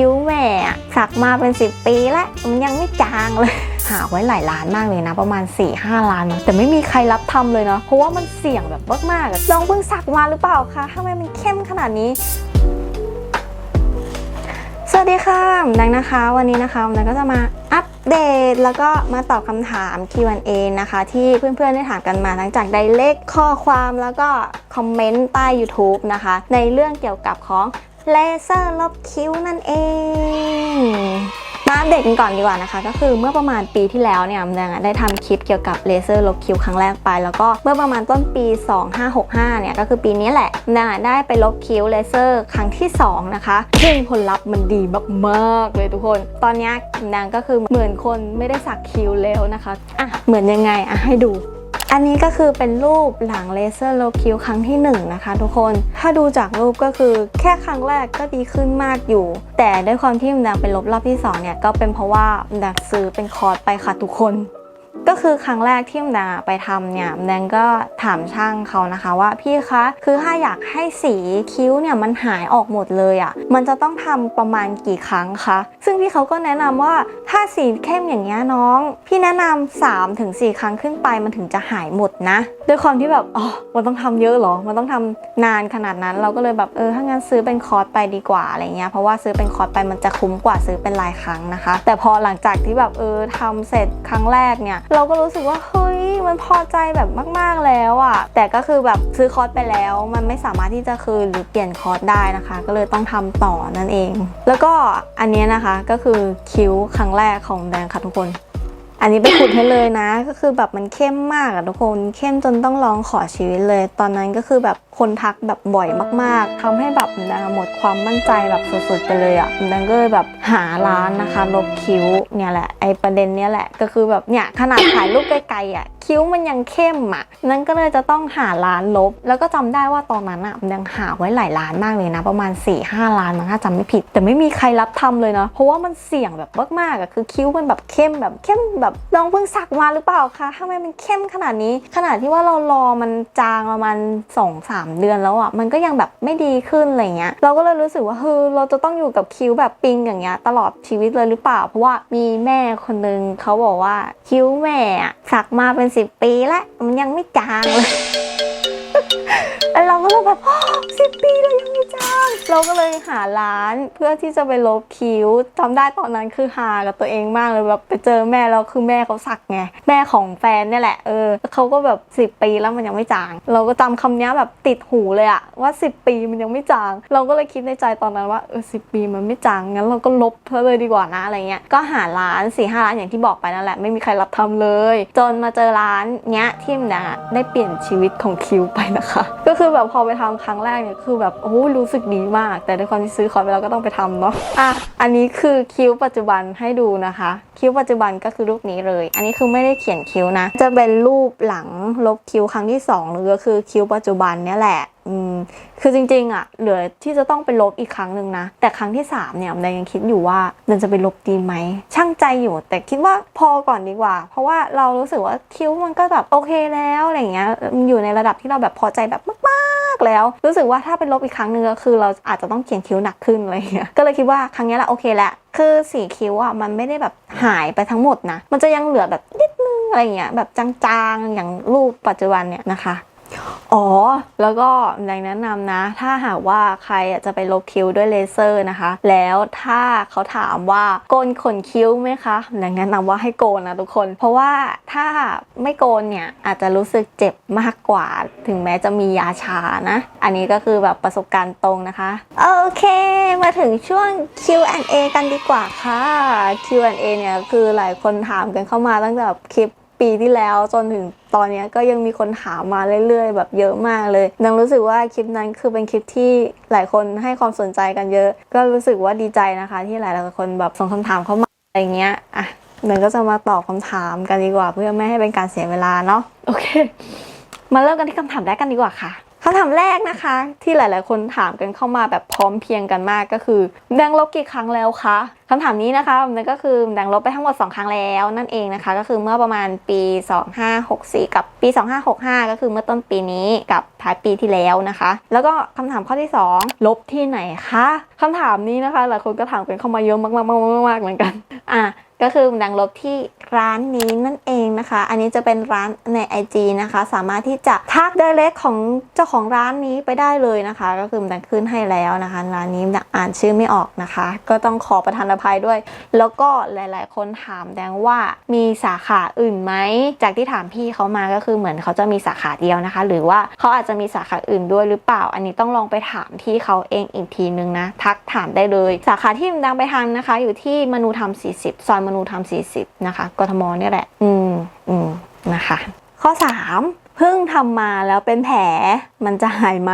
คิ้วแม่สักมาเป็น 10 ปีแล้วมันยังไม่จางเลย หาไว้หลายล้านมากเลยนะ ประมาณ 4-5 ล้านนะแต่ไม่มีใครรับทำเลยเนาะเพราะว่ามันเสี่ยงแบบมากๆลองเพิ่งสักมาหรือเปล่าคะทำไมมันเข้มขนาดนี้สวัสดีค่ะดังนะคะ วันนี้นะคะดังก็จะมาอัปเดต แล้วก็มาตอบคำถาม Q&A นะคะ ที่เพื่อนๆได้ถามกันมาทั้งจากไดเ c กข้อความแล้วก็คอมเมนต์ใต้ YouTube นะคะ ในเรื่องเกี่ยวกับของ เลเซอร์ลบคิ้วนั่นเอง มาอัปเดตกันก่อนดีกว่านะคะ ก็คือเมื่อประมาณปีที่แล้วเนี่ยดังได้ทำคลิปเกี่ยวกับเลเซอร์ลบคิ้วครั้งแรกไป แล้วก็เมื่อประมาณต้นปี 2565 เนี่ยก็คือปีนี้แหละดังอะได้ไปลบคิ้วเลเซอร์ครั้งที่ 2 นะคะซึ่งผลลัพธ์มันดีมากๆเลยทุกคน ตอนนี้ยดังก็คือเหมือนคนไม่ได้สักคิ้วแล้วนะคะอะเหมือนยังไงอะให้ดู อันนี้ก็คือเป็นรูปหลังเลเซอร์โลคิวครั้งที่1นงนะคะทุกคน ถ้าดูจากรูปก็คือแค่ครั้งแรกก็ดีขึ้นมากอยู่ แต่ด้วยความที่มันดังเป็นลบรอบที่2เนี่ยก็เป็นเพราะว่ามันดักซื้อเป็นคอร์สไปค่ะทุกคน ก็คือครั้งแรกที่มดาไปทำเนี่ยแดงก็ถามช่างเขานะคะว่าพี่คะคือถ้าอยากให้สีคิ้วเนี่ยมันหายออกหมดเลยอะ่ะมันจะต้องทำประมาณกี่ครั้งคะซึ่งพี่เขาก็แนะนำว่าถ้าสีเข้มอย่างเงี้ยน้อง พี่แนะนำ3ถึง4ครั้งขึ้นไปมันถึงจะหายหมดนะด้วยความที่แบบอ๋อมันต้องทำเยอะเหรอ มันต้องทำนานขนาดนั้น เราก็เลยแบบเออถ้างั้นซื้อเป็นคอร์สไปดีกว่าอะไรเงี้ยเพราะว่าซื้อเป็นคอร์สไปมันจะคุ้มกว่าซื้อเป็นรายครั้งนะคะ แต่พอหลังจากที่แบบเออทำเสร็จครั้งแรกเนี่ยเราก็รู้สึกว่าเฮ้ยมันพอใจแบบมาก ๆแล้วอะ่ะ แต่ก็คือแบบซื้อคอร์สไปแล้ว มันไม่สามารถที่จะคืนหรือเปลี่ยนคอร์สได้นะคะ ก็เลยต้องทำต่อนั่นเอง แล้วก็อันนี้นะคะก็คือคิ้วครั้งแรกของแดงค่ะทุกคนอันนี้ไปขุดให้เลยนะ ก็คือแบบมันเข้มมากอะทุกคนเข้มจนต้องร้องขอชีวิตเลย ตอนนั้นก็คือแบบ คนทักแบบบ่อยมาก ๆทำให้แบบดังหมดความมั่นใจแบบสุดๆไปเลยอะดังก็เลยแบบหาร้านนะคะ ลบคิ้วเนี่ยแหละไอประเด็นเนี้ยแหละก็คือแบบเนี่ยขนาดถ่ายรูปไกลๆอะคิ้วมันยังเข้มอะนั่นก็เลยจะต้องหาร้านลบ แล้วก็จำได้ว่าตอนนั้นอะดังหาไว้หลายร้านมากเลยนะ ประมาณ4ี่ห้าร้านมั้งถ้าจำไม่ผิด แต่ไม่มีใครรับทำเลยนะเพราะว่ามันเสี่ยงแบบมากๆอะคือคิ้วมันแบบเข้มแบบเข้มแบบลองเพิ่งสักมาหรือเปล่าคะทำไมมันเข้มขนาดนี้ ขนาดที่ว่าเรารอมันจางประมาณ2อสาเดือนแล้วอะมันก็ยังแบบไม่ดีขึ้นอะไรเงี้ยเราก็เลยรู้สึกว่าเฮ้ยเราจะต้องอยู่กับคิ้วแบบปิงอย่างเงี้ยตลอดชีวิตเลยหรือเปล่า เพราะว่ามีแม่คนนึงเขาบอกว่าคิ้วแม่อะสักมาเป็น 10 ปีแล้วมันยังไม่จางเลย แล้วเราก็เลยแบบสิบปีแล้วยังไม่จางเราก็เลยหาร้านเพื่อที่จะไปลบคิ้วจำได้ตอนนั้นคือหากับตัวเองมากเลยแบบไปเจอแม่แล้วคือแม่เขาสักไงแม่ของแฟนเนี่ยแหละเออเขาก็แบบสิบ10 ปีแล้วมันยังไม่จาง เราก็จำคำนี้แบบติดหูเลยอะว่า 10 ปีมันยังไม่จาง เราก็เลยคิดในใจตอนนั้นว่าเออสิปีมันไม่จางงั้นเราก็ลบเธอเลยดีกว่านะอะไรเงี้ยก็หาร้านสี่ห้าร้านอย่างที่บอกไปนั่นแหละไม่มีใครรับทำเลย จนมาเจอร้านเนี้ยที่มันอะได้เปลี่ยนชีวิตของคิวไปนะคะ ก็คือแบบพอไปทำครั้งแรกเนี่ยคือแบบโอ้รู้สึกดีมาก แต่ด้วยความที่ซื้อคอร์สไปแล้วก็ต้องไปทำเนาะอะอันนี้คือคิ้วปัจจุบันให้ดูนะคะ คิ้วปัจจุบันก็คือรูปนี้เลย อันนี้คือไม่ได้เขียนคิ้วนะ จะเป็นรูปหลังลบคิ้วครั้งที่สองหรือก็คือคิ้วปัจจุบันเนี่ยแหละอืม คือจริงๆอะเหลือที่จะต้องไปลบอีกครั้งหนึ่งนะ แต่ครั้งที่ 3 เนี่ยมันยังคิดอยู่ว่ามันจะไปลบดีไหม ช่างใจอยู่ แต่คิดว่าพอก่อนดีกว่า เพราะว่าเรารู้สึกว่าคิ้วมันก็แบบโอเคแล้วอะไรเงี้ยมันอยู่ในระดับที่เราแบบพอใจแบบมากๆแล้วรู้สึกว่าถ้าไปลบอีกครั้งหนึ่งก็คือเราอาจจะต้องเขียนคิ้วหนักขึ้นอะไรอย่างเงี้ยก็เลยคิดว่าครั้งนี้แหละโอเคแหละคือสีคิ้วอะมันไม่ได้แบบหายไปทั้งหมดนะ มันจะยังเหลือแบบนิดนึงอะไรเงี้ยแบบจางๆอย่างรูปปัจจุบันเนี่ยนะคะ อ๋อ แล้วก็แนะนำนะ ถ้าหากว่าใครจะไปลบคิ้วด้วยเลเซอร์นะคะ แล้วถ้าเขาถามว่าโกนขนคิ้วไหมคะแนะนำว่าให้โกนนะทุกคน เพราะว่าถ้าไม่โกนเนี่ยอาจจะรู้สึกเจ็บมากกว่า ถึงแม้จะมียาชานะ อันนี้ก็คือแบบประสบการณ์ตรงนะคะ โอเค มาถึงช่วง Q&A กันดีกว่าค่ะ Q&A เนี่ยคือหลายคนถามกันเข้ามาตั้งแต่คลิป ปีที่แล้วจนถึงตอนนี้ก็ยังมีคนถามมาเรื่อยๆ แบบเยอะมากเลย ดังรู้สึกว่าคลิปนั้นคือเป็นคลิปที่หลายคนให้ความสนใจกันเยอะ ก็รู้สึกว่าดีใจนะคะ ที่หลายๆคนแบบส่งคำถามเข้ามาอะไรเงี้ยอะนันก็จะมาตอบคำถามกันดีกว่า เพื่อไม่ให้เป็นการเสียเวลาเนาะโอเค มาเริ่มกันที่คำถามแรกกันดีกว่าค่ะ คำถามแรกนะคะ ที่หลาย ๆ คนถามกันเข้ามาแบบพร้อมเพียงกันมากก็คือแดงลบกี่ครั้งแล้วคะคำถามนี้นะคะนั่นก็คือแดงลบไปทั้งหมด 2 ครั้งแล้วนั่นเองนะคะ ก็คือเมื่อประมาณปี 2564 กับปี 2565 ก็คือเมื่อต้นปีนี้กับท้ายปีที่แล้วนะคะ แล้วก็คำถามข้อที่ 2 ลบที่ไหนคะคำถามนี้นะคะ หลายคนก็ถามกันเข้ามาเยอะมากๆๆๆๆเหมือนกันอะก็คือดังลบที่ร้านนี้นั่นเอง นะคะ อันนี้จะเป็นร้านใน IG นะคะ สามารถที่จะทักไดเรกของเจ้าของร้านนี้ไปได้เลยนะคะ ก็คือดังขึ้นให้แล้วนะคะ ร้านนี้อ่านชื่อไม่ออกนะคะ ก็ต้องขอประทานอภัยด้วย แล้วก็หลายๆ คนถามแดงว่ามีสาขาอื่นไหมจากที่ถามพี่เขามาก็คือเหมือนเขาจะมีสาขาเดียวนะคะ หรือว่าเขาอาจจะมีสาขาอื่นด้วยหรือเปล่า อันนี้ต้องลองไปถามที่เขาเองอีกทีนึงนะทักถามได้เลย สาขาที่ดังไปทางนะคะ อยู่ที่มนูธรรม40 ซอยมนูธรรม40 นะคะกทมเนี่ยแหละ อืมอืมนะคะ ข้อ 3 เพิ่งทำมาแล้วเป็นแผลมันจะหายไหม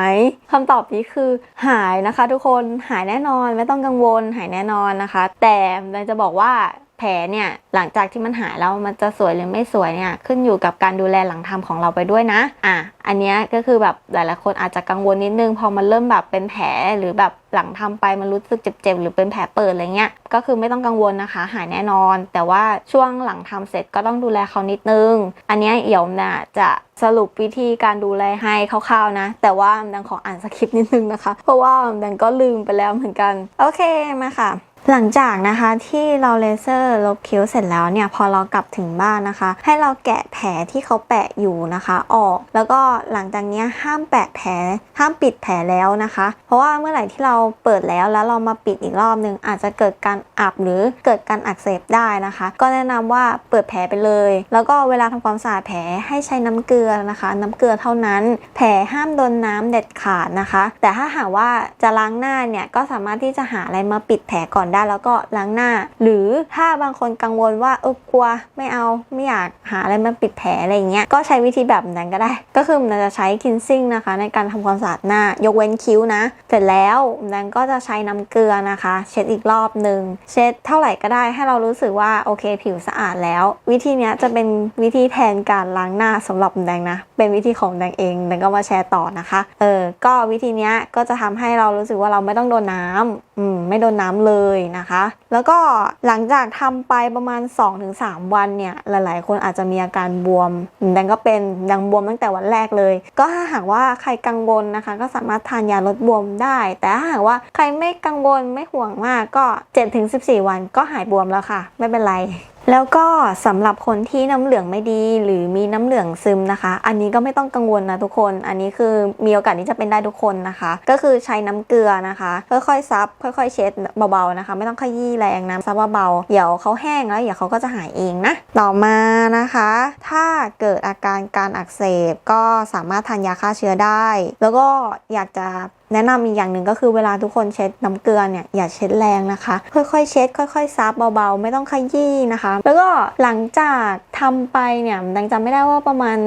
คำตอบนี้คือหายนะคะ ทุกคนหายแน่นอนไม่ต้องกังวลหายแน่นอนนะคะ แต่ดังจะบอกว่าแผลเนี่ยหลังจากที่มันหายแล้วมันจะสวยหรือไม่สวยเนี่ยขึ้นอยู่กับการดูแลหลังทำของเราไปด้วยนะ อะอันนี้ก็คือแบบหลายๆคนอาจจะกังวลนิดนึงพอมันเริ่มแบบเป็นแผลหรือแบบ หลังทำไปมันรู้สึกเจ็บๆหรือเป็นแผลเปิดอะไรเงี้ยก็คือไม่ต้องกังวลนะคะ หายแน่นอน แต่ว่าช่วงหลังทำเสร็จก็ต้องดูแลเขานิดนึง อันนี้เอี่ยวน่ะจะสรุปวิธีการดูแลให้คร่าวๆนะ แต่ว่าดังขออ่านสคริปต์นิดนึงนะคะ เพราะว่าดังก็ลืมไปแล้วเหมือนกัน โอเคมาค่ะ หลังจากนะคะที่เราเลเซอร์ลบคิ้วเสร็จแล้วเนี่ยพอเรากลับถึงบ้านนะคะ ให้เราแกะแผลที่เขาแปะอยู่นะคะออก แล้วก็หลังจากนี้ห้ามแปะแผลห้ามปิดแผลแล้วนะคะ เพราะว่าเมื่อไหร่ที่เราเปิดแล้วแล้วเรามาปิดอีกรอบนึง อาจจะเกิดการอับหรือเกิดการอักเสบได้นะคะ ก็แนะนำว่าเปิดแผลไปเลย แล้วก็เวลาทำความสะอาดแผลให้ใช้น้ำเกลือนะคะ น้ำเกลือเท่านั้น แผลห้ามโดนน้ำเด็ดขาดนะคะ แต่ถ้าหากว่าจะล้างหน้าเนี่ยก็สามารถที่จะหาอะไรมาปิดแผลก่อนได้แล้วก็ล้างหน้า หรือถ้าบางคนกังวลว่าเออกลัวไม่เอาไม่อยากหาอะไรมาปิดแผลอะไรเงี้ยก็ใช้วิธีแบบนั้นก็ได้ ก็คือมันจะใช้คินซิ่งนะคะ ในการทำความสะอาดหน้ายกเว้นคิ้วนะ เสร็จแล้วนั้นก็จะใช้น้ำเกลือนะคะ เช็ดอีกรอบหนึ่งเช็ดเท่าไหร่ก็ได้ให้เรารู้สึกว่าโอเคผิวสะอาดแล้ว วิธีนี้จะเป็นวิธีแทนการล้างหน้าสำหรับแดงนะ เป็นวิธีของแดงเองแดงก็มาแชร์ต่อนะคะ เออก็วิธีนี้ก็จะทำให้เรารู้สึกว่าเราไม่ต้องโดนน้ำอืมไม่โดนน้ำเลยนะคะ แล้วก็หลังจากทำไปประมาณ 2-3 วันเนี่ย หลายๆ คนอาจจะมีอาการบวมแดงก็เป็นแดงบวมตั้งแต่วันแรกเลย ก็ถ้าหากว่าใครกังวลนะคะ ก็สามารถทานยาลดบวมได้ แต่ถ้าหากว่าใครไม่กังวลไม่ห่วงมากก็ 7-14 วันก็หายบวมแล้วค่ะ ไม่เป็นไร แล้วก็สำหรับคนที่น้ำเหลืองไม่ดี หรือมีน้ำเหลืองซึมนะคะ อันนี้ก็ไม่ต้องกังวลนะทุกคน อันนี้คือมีโอกาสที่จะเป็นได้ทุกคนนะคะ ก็คือใช้น้ำเกลือนะคะ ค่อยๆซับค่อยๆเช็ดเบาๆนะคะ ไม่ต้องขยี้แรงนะซับเบาๆเดี๋ยวเขาแห้งแล้วเดี๋ยวเขาก็จะหายเองนะต่อมานะคะ ถ้าเกิดอาการการอักเสบก็สามารถทานยาฆ่าเชื้อได้ แล้วก็อยากจะ แนะนำอีกอย่างหนึ่งก็คือเวลาทุกคนเช็ดน้ำเกลือเนี่ยอย่าเช็ดแรงนะคะ ค่อยๆ เช็ด ค่อยๆซับเบาๆ ไม่ต้องขยี้นะคะ แล้วก็หลังจาก ทำไปเนี่ยดังจำไม่ได้ว่าประมาณ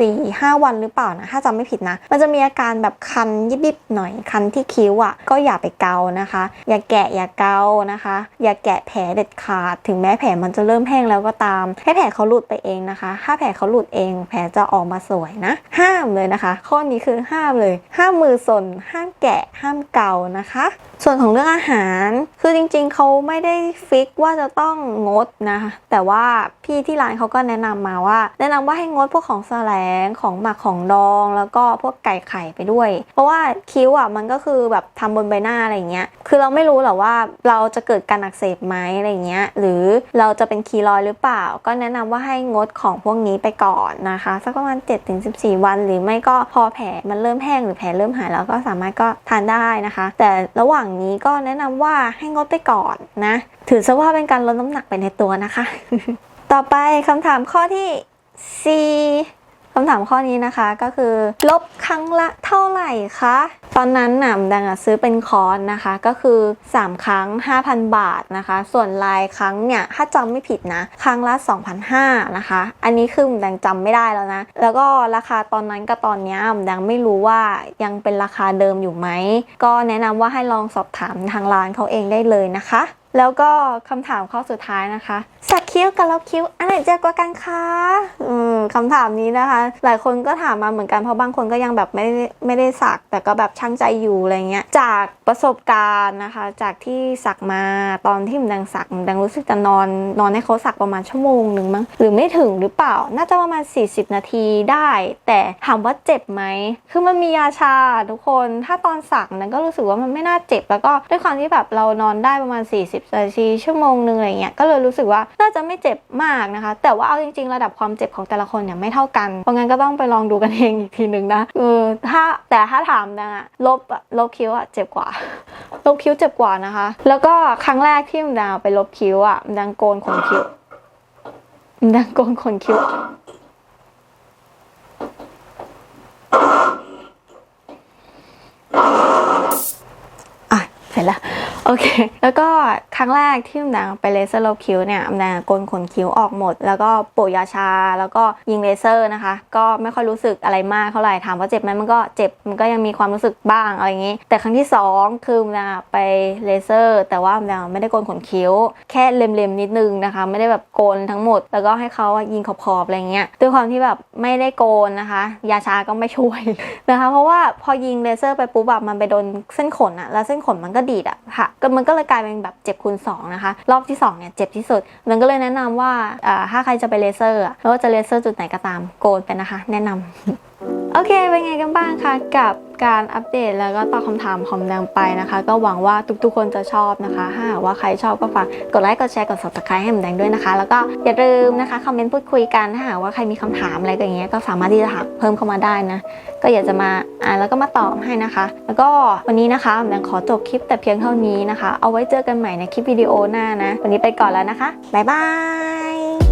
4-5วันหรือเปล่านะถ้าจำไม่ผิดนะ มันจะมีอาการแบบคันยิบๆหน่อยคันที่คิ้วอะก็อย่าไปเกานะคะ อย่าแกะอย่าเกานะคะ อย่าแกะแผลเด็ดขาด ถึงแม้แผลมันจะเริ่มแห้งแล้วก็ตามให้แผลเขาหลุดไปเองนะคะ ถ้าแผลเขาหลุดเอง แผลจะออกมาสวยนะ ห้ามเลยนะคะ ข้อนี้คือห้ามเลย ห้ามมือสนห้ามแกะห้ามเกานะคะ ส่วนของเรื่องอาหาร คือจริงๆเขาไม่ได้ฟิกว่าจะต้องงดนะคะแต่ว่าพี่ที่ร้านเขาก็แนะนำมาว่า แนะนำว่าให้งดพวกของแสลงของหมักของดอง แล้วก็พวกไก่ไข่ไปด้วย เพราะว่าคิ้วอะมันก็คือแบบทำบนใบหน้าอะไรเงี้ยคือเราไม่รู้หรอกว่าเราจะเกิดการอักเสบไหมอะไรเงี้ยหรือเราจะเป็นคีรอยหรือเปล่า ก็แนะนำว่าให้งดของพวกนี้ไปก่อนนะคะสักประมาณ 7-14 วัน หรือไม่ก็พอแผลมันเริ่มแห้งหรือแผลเริ่มหายแล้วก็สามารถก็ทานได้นะคะ แต่ระหว่างนี้ก็แนะนำว่าให้งดไปก่อนนะ ถือซะว่าเป็นการลดน้ำหนักไปในตัวนะคะ ต่อไปคำถามข้อที่ 4คำถามข้อนี้นะคะก็คือ ลบครั้งละเท่าไหร่คะ ตอนนั้นหน่ะดังอะซื้อเป็นคอร์สนะคะ ก็คือ 3 ครั้ง 5,000 บาทนะคะ ส่วนรายครั้งเนี่ย ถ้าจำไม่ผิดนะ ครั้งละ 2,500นะคะ อันนี้คือดังจำไม่ได้แล้วนะ แล้วก็ราคาตอนนั้นกับตอนนี้ยดังไม่รู้ว่ายังเป็นราคาเดิมอยู่ไหม ก็แนะนำว่าให้ลองสอบถามทางร้านเขาเองได้เลยนะคะ แล้วก็คำถามข้อสุดท้ายนะคะ สักคิ้วกับลบคิ้ว อันไหนเจอกว่ากันคะอืมคำถามนี้นะคะ หลายคนก็ถามมาเหมือนกันเพราะบางคนก็ยังแบบไม่ได้ไม่ได้สัก แต่ก็แบบช่างใจอยู่อะไรเงี้ย จากประสบการณ์นะคะ จากที่สักมาตอนที่มันดังสักมันดังรู้สึกจะนอนนอนให้เขาสักประมาณชั่วโมงหนึ่งมั้งหรือไม่ถึงหรือเปล่า น่าจะประมาณ 40 นาทีได้ แต่ถามว่าเจ็บไหมคือมันมียาชาทุกคน ถ้าตอนสักนั้นก็รู้สึกว่ามันไม่น่าเจ็บ แล้วก็ด้วยความที่แบบเรานอนได้ประมาณ 40นาทีชั่วโมงหนึ่งอะไรเงี้ยก็เลยรู้สึกว่าน่าจะไม่เจ็บมากนะคะ แต่ว่าเอาจริง ๆ ระดับความเจ็บของแต่ละคนเนี่ยไม่เท่ากันเพราะงั้นก็ต้องไปลองดูกันเองอีกทีหนึ่งนะเออถ้าแต่ถ้าถามดังอะลบลบคิ้วอะเจ็บกว่า ลบคิ้วเจ็บกว่านะคะ แล้วก็ครั้งแรกที่มันดังไปลบคิ้วอะมันดังโกนขนคิ้วมันดังโกนขนคิ้วอะเสร็จแล้วโอเค แล้วก็ รั้งแรกที่มดังไปเลเซอร์ลบคิ้วเนี่ยมดังโกนขนคิ้วออกหมด แล้วก็โปะยาชา แล้วก็ยิงเลเซอร์นะคะ ก็ไม่ค่อยรู้สึกอะไรมากเท่าไหร่ถามว่าเจ็บไหมมันก็เจ็บมันก็ยังมีความรู้สึกบ้างอะไรอย่างนี้ แต่ครั้งที่สองคือมดังไปเลเซอร์ แต่ว่ามดังไม่ได้โกนขนคิ้ว แค่เล็มๆนิดนึงนะคะ ไม่ได้แบบโกนทั้งหมด แล้วก็ให้เขายิงขอบๆอะไรเงี้ยด้วยความที่แบบไม่ได้โกนนะคะ ยาชาก็ไม่ช่วยนะคะ เพราะว่าพอยิงเลเซอร์ไปปุ๊บแบบมันไปโดนเส้นขนอะแล้วเส้นขนมันก็ดีดอะค่ะก็มันก็เลยกลายเป็นแบบเจ็บคูณ2นะคะ รอบที่2เนี่ยเจ็บที่สุด มันก็เลยแนะนำว่าว่าถ้าใครจะไปเลเซอร์ไม่ว่าจะเลเซอร์จุดไหนก็ตามโกนไปนะคะ แนะนำ โอเค เป็นไงกันบ้างคะกับการอัปเดตแล้วก็ตอบคำถามของแดงไปนะคะ ก็หวังว่าทุกๆคนจะชอบนะคะถ้าหากว่าใครชอบก็ฝากกดไลค์กดแชร์กด subscribe ให้แดงด้วยนะคะ แล้วก็อย่าลืมนะคะคอมเมนต์พูดคุยกันถ้าหากว่าใครมีคำถามอะไรอย่างเงี้ยก็สามารถที่จะถามเพิ่มเข้ามาได้นะ ก็อยากจะมาอ่านแล้วก็มาตอบให้นะคะ แล้วก็วันนี้นะคะแดงขอจบคลิปแต่เพียงเท่านี้นะคะ เอาไว้เจอกันใหม่ในคลิปวิดีโอหน้านะ วันนี้ไปก่อนแล้วนะคะบ๊ายบาย